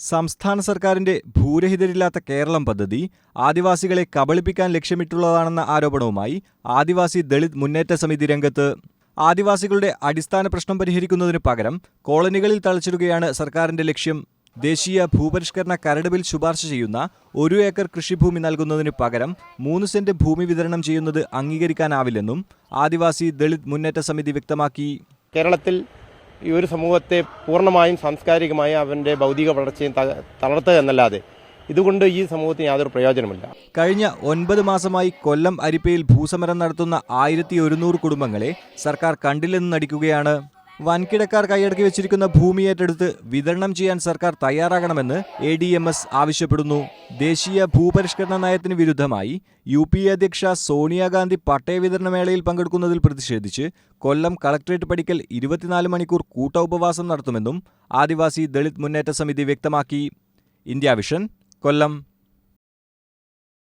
സംസ്ഥാന സർക്കാരിന്റെ ഭൂരഹിതരില്ലാത്ത കേരളം പദ്ധതി ആദിവാസികളെ കബളിപ്പിക്കാൻ ലക്ഷ്യമിട്ടുള്ളതാണെന്ന ആരോപണവുമായി ആദിവാസി ദളിത് മുന്നേറ്റ സമിതി രംഗത്ത് ആദിവാസികളുടെ അടിസ്ഥാന പ്രശ്നം പരിഹരിക്കുന്നതിനു പകരം കോളനികളിൽ തളച്ചിടുകയാണ് സർക്കാരിന്റെ ലക്ഷ്യം. ദേശീയ ഭൂപരിഷ്കരണ കരട് ബിൽ ശുപാർശ ചെയ്യുന്ന ഒരു ഏക്കർ കൃഷിഭൂമി നൽകുന്നതിന് പകരം മൂന്ന് സെന്റ് ഭൂമി വിതരണം ചെയ്യുന്നത് അംഗീകരിക്കാനാവില്ലെന്നും ആദിവാസി ദളിത് മുന്നേറ്റ സമിതി വ്യക്തമാക്കി. കേരളത്തിൽ ഈ ഒരു സമൂഹത്തെ പൂർണമായും സാംസ്കാരികമായി അവന്റെ ഭൗതിക വളർച്ചയും തളർത്തുക എന്നല്ലാതെ ഇതുകൊണ്ട് ഈ സമൂഹത്തിന് യാതൊരു പ്രയോജനമില്ല. കഴിഞ്ഞ ഒൻപത് മാസമായി കൊല്ലം അരിപ്പയിൽ ഭൂസമരം നടത്തുന്ന ആയിരത്തി ഒരുന്നൂറ് കുടുംബങ്ങളെ സർക്കാർ കണ്ടില്ലെന്ന് നടിക്കുകയാണ്. വൻകിടക്കാർ കൈയടക്കി വെച്ചിരിക്കുന്ന ഭൂമി ഏറ്റെടുത്ത് വിതരണം ചെയ്യാൻ സർക്കാർ തയ്യാറാകണമെന്ന് എ ഡി എം എസ് ആവശ്യപ്പെടുന്നു. ദേശീയ ഭൂപരിഷ്കരണ നയത്തിന് വിരുദ്ധമായി യു പി അധ്യക്ഷ സോണിയാഗാന്ധി പട്ടയ വിതരണ മേളയിൽ പങ്കെടുക്കുന്നതിൽ പ്രതിഷേധിച്ച് കൊല്ലം കളക്ട്രേറ്റ് പടിക്കൽ ഇരുപത്തിനാല് മണിക്കൂർ കൂട്ട ഉപവാസം നടത്തുമെന്നും ആദിവാസി ദളിത് മുന്നേറ്റ സമിതി വ്യക്തമാക്കി. India Vision Kollam.